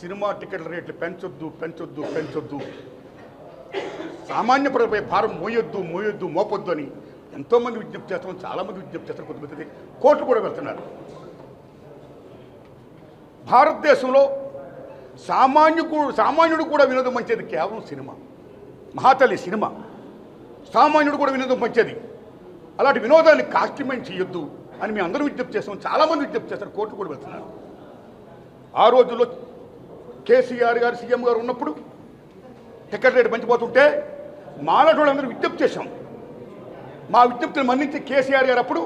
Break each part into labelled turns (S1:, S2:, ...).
S1: Cinema టికెట్ల రేట్లు పెంచొద్దు పెంచొద్దు పెంచొద్దు. సామాన్య ప్రజలపై భారం మోయొద్దు మోయొద్దు మోపొద్దు అని ఎంతోమంది విజ్ఞప్తి చేస్తాం చాలామంది విజ్ఞప్తి చేస్తారు కొంతమంది కోర్టు కూడా వెళ్తున్నారు. భారతదేశంలో సామాన్యుకు సామాన్యుడు కూడా వినోదం పంచేది కేవలం సినిమా. మహాతల్లి సినిమా. సామాన్యుడు కూడా వినోదం పంచేది. అలాంటి వినోదాన్ని కాస్టిమెంట్ చేయొద్దు అని మేము అందరూ విజ్ఞప్తి చేస్తాం చాలామంది విజ్ఞప్తి చేస్తారు కోర్టు కూడా వెళ్తున్నారు. ఆ రోజుల్లో కేసీఆర్ గారు సీఎం గారు ఉన్నప్పుడు టికెట్ రేటు పెంచిపోతుంటే మానవులందరూ విజ్ఞప్తి చేశాం. మా విజ్ఞప్తిని మన్నించి కేసీఆర్ గారు అప్పుడు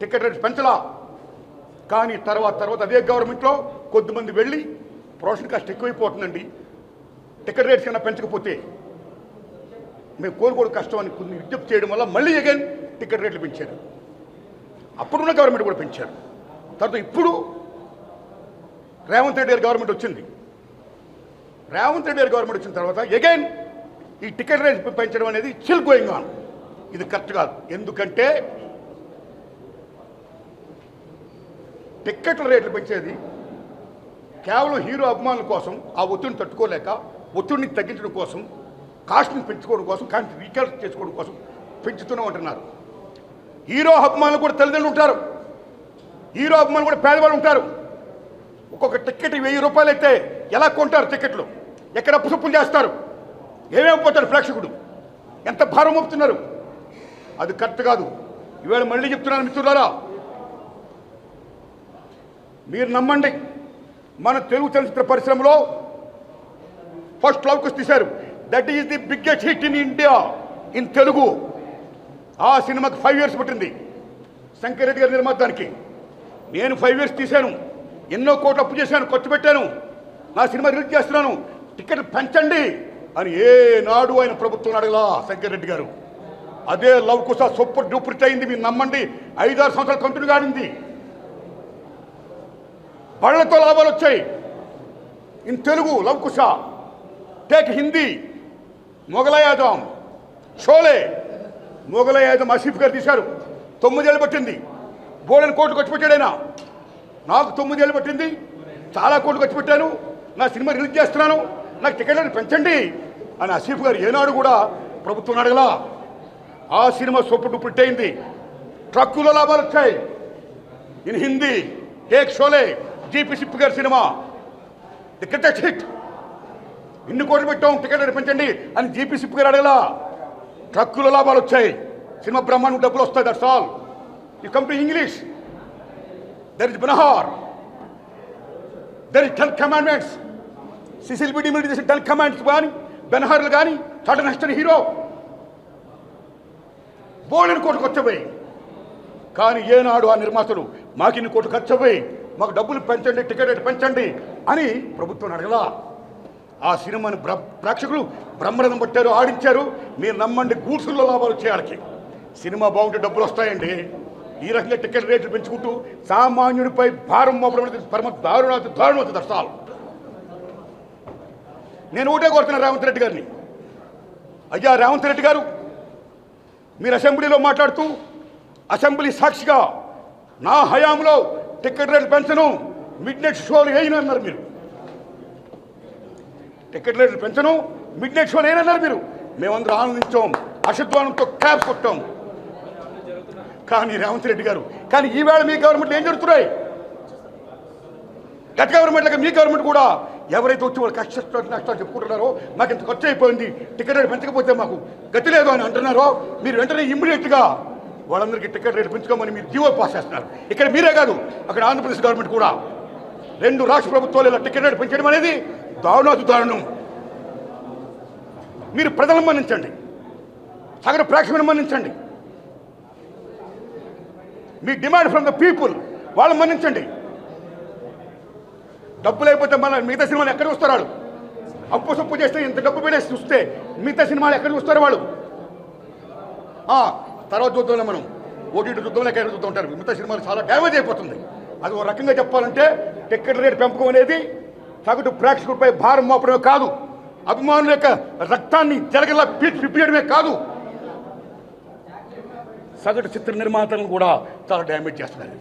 S1: టికెట్ రేటు పెంచలా. కానీ తర్వాత తర్వాత అదే గవర్నమెంట్లో కొద్దిమంది వెళ్ళి ప్రొఫెషన్ కాస్ట్ ఎక్కువైపోతుందండి. టికెట్ రేట్స్ కన్నా పెంచకపోతే మేము కోరుకోవడం కష్టం అని కొన్ని విజ్ఞప్తి చేయడం వల్ల మళ్ళీ అగైన్ టికెట్ రేట్లు పెంచారు. అప్పుడున్న గవర్నమెంట్ కూడా పెంచారు. తర్వాత ఇప్పుడు రేవంత్ రెడ్డి గారి గవర్నమెంట్ వచ్చింది. రేవంత్ రెడ్డి గారి గవర్నమెంట్ వచ్చిన తర్వాత అగైన్ ఈ టికెట్ రేట్ పెంచడం అనేది చిల్ గోయింగ్ ఆన్ ఇది కరెక్ట్ కాదు. ఎందుకంటే టిక్కెట్ల రేట్లు పెంచేది కేవలం హీరో అభిమానుల కోసం ఆ ఒత్తిడిని తట్టుకోలేక ఒత్తిడిని తగ్గించడం కోసం కాస్ట్ని పెంచుకోవడం కోసం కాస్ట్ రీకాల్ చేసుకోవడం కోసం పెంచుతూనే ఉంటున్నారు హీరో అభిమానులు కూడా తల్లిదండ్రులు ఉంటారు. హీరో అభిమానులు కూడా పేదవాళ్ళు ఉంటారు. ఒక్కొక్క టికెట్ వెయ్యి రూపాయలు అయితే ఎలా కొంటారు టికెట్లు ఎక్కడ అప్పుసప్పులు చేస్తారు? ఏమేమి పోతారు ప్రేక్షకుడు? ఎంత భారం మోపుతున్నారు? అది కరెక్ట్ కాదు. ఈవేళ మళ్ళీ చెప్తున్నాను మిత్రులారా. మీరు నమ్మండి మన తెలుగు చలనచిత్ర పరిశ్రమలో ఫస్ట్ లవ్కుస్ తీశారు. That is the biggest hit in India in Telugu ఆ సినిమాకి ఫైవ్ ఇయర్స్ పట్టింది. శంకర్ రెడ్డి గారి నిర్మాతానికి నేను ఫైవ్ ఇయర్స్ తీశాను. ఎన్నో కోట్లు అప్పు చేశాను ఖర్చు పెట్టాను. నా సినిమా రిలీజ్ చేస్తున్నాను. టికెట్ పెంచండి అని ఏనాడు ఆయన ప్రభుత్వం అడగలా శంకర్ రెడ్డి గారు. అదే లవ్ కుసా సూపర్ డూపర్ అయింది మీరు నమ్మండి. ఐదారు సంవత్సరాలు కంటిన్యూ కానింది బళ్ళతో లాభాలు వచ్చాయి. In Telugu Lava Kusa take Hindi Mughal-e-Azam Sholay. మొగలయాదం Asif గారు తీశారు. తొమ్మిదేళ్ళు పట్టింది. బోడని కోట్లు ఖర్చు పెట్టాడైనా నాకు తొమ్మిదేళ్ళు పట్టింది. చాలా కోట్లు ఖర్చు పెట్టాను. నా సినిమా రిలీజ్ చేస్తున్నాను. నాకు టికెట్లను పెంచండి. అని ఆసిఫ్ గారు ఏనాడు కూడా ప్రభుత్వం అడగలా. ఆ సినిమా సూపర్ డూపర్ ట్రక్కుల ట్రక్కులో లాభాలు వచ్చాయి. In Hindi take Sholay G P Sippy గారి సినిమా. The hit. ఇన్ని కోట్లు పెట్టాం టికెట్ పెంచండి అని జీపీ సిప్ గారు అడగలా. ట్రక్కులో లాభాలు వచ్చాయి. సినిమా బ్రహ్మాండం డబ్బులు వస్తాయి that's all you come to English there is Ben Hur there is ten commandments Cecil B D మీద చేసిన కమాండ్స్ కానీ బెనహార్లు కానీ టాటా నెక్స్ట్ హీరో. బోల్డెన్ కోట్లు ఖర్చుపోయి కానీ ఏనాడు ఆ నిర్మాతలు మాకు ఇన్ని కోట్లు ఖర్చుపోయి మాకు డబ్బులు పెంచండి టికెట్ రేటు పెంచండి అని ప్రభుత్వం అడగలా. ఆ సినిమాని బ్ర ప్రేక్షకులు బ్రహ్మరథం పట్టారు ఆడించారు. మీరు నమ్మండి గూడ్సుల్లో లాభాలు చేయాలకి సినిమా బాగుంటే డబ్బులు వస్తాయండి. ఈ రకంగా టికెట్ రేట్లు పెంచుకుంటూ సామాన్యుడిపై భారం మోపడం పరమ దారుణ దారుణ దర్శాలు నేను ఒకటే కోరుతున్నాను రేవంత్ రెడ్డి గారిని. అయ్యా రేవంత్ రెడ్డి గారు మీరు అసెంబ్లీలో మాట్లాడుతూ అసెంబ్లీ సాక్షిగా నా హయాంలో టికెట్ రేట్లు పెంచను మిడ్ నైట్ షోలు వేయనన్నారు మీరు. టికెట్ రేట్లు పెంచను మిడ్ నైట్ షోలు వేయనన్నారు మీరు. మేమందరూ ఆనందించాం అశుద్వానంతో క్యాప్ కొట్టాం. కానీ రేవంత్ రెడ్డి గారు కానీ ఈవేళ మీ గవర్నమెంట్ ఏం జరుగుతున్నాయి? గత గవర్నమెంట్ మీ గవర్నమెంట్ కూడా ఎవరైతే వచ్చి వాళ్ళు కష్ట నష్టాలు చెప్పుకుంటున్నారో మాకు ఇంత ఖర్చు అయిపోయింది. టికెట్ రేట్ పెంచకపోతే మాకు గతి లేదు అని అంటున్నారో మీరు వెంటనే ఇమ్మీడియట్గా వాళ్ళందరికీ టికెట్ రేట్ పెంచుకోమని మీరు జీవో పాస్ చేస్తున్నారు. ఇక్కడ మీరే కాదు అక్కడ ఆంధ్రప్రదేశ్ గవర్నమెంట్ కూడా రెండు రాష్ట్ర ప్రభుత్వాలు ఇలా టికెట్ రేట్ పెంచడం అనేది దారుణాతి దారుణం మీరు ప్రజలను మన్నించండి. సగటు ప్రేక్షకులను మన్నించండి. మీ డిమాండ్ ఫ్రమ్ ద పీపుల్ వాళ్ళని మన్నించండి. డబ్బు లేకపోతే మన మిగతా సినిమాలు ఎక్కడ చూస్తారు వాళ్ళు? అప్పు సొప్పు చేస్తే ఇంత డబ్బు పెట్టేసి చూస్తే మిగతా సినిమాలు ఎక్కడ చూస్తారు వాళ్ళు? తర్వాత చూద్దాంలే మనం. ఓటీటీ చూద్దాం ఎక్కడ చూద్దాం ఉంటారు మిగతా సినిమాలు చాలా డ్యామేజ్ అయిపోతుంది. అది ఒక రకంగా చెప్పాలంటే టికెట్ రేటు పెంపకం అనేది సగటు ప్రేక్షకులపై భారం మోపడమే కాదు. అభిమానుల యొక్క రక్తాన్ని జరగలా పీచి పిప్పేయడమే కాదు. సగటు చిత్ర నిర్మాతలను కూడా చాలా డ్యామేజ్ చేస్తున్నారు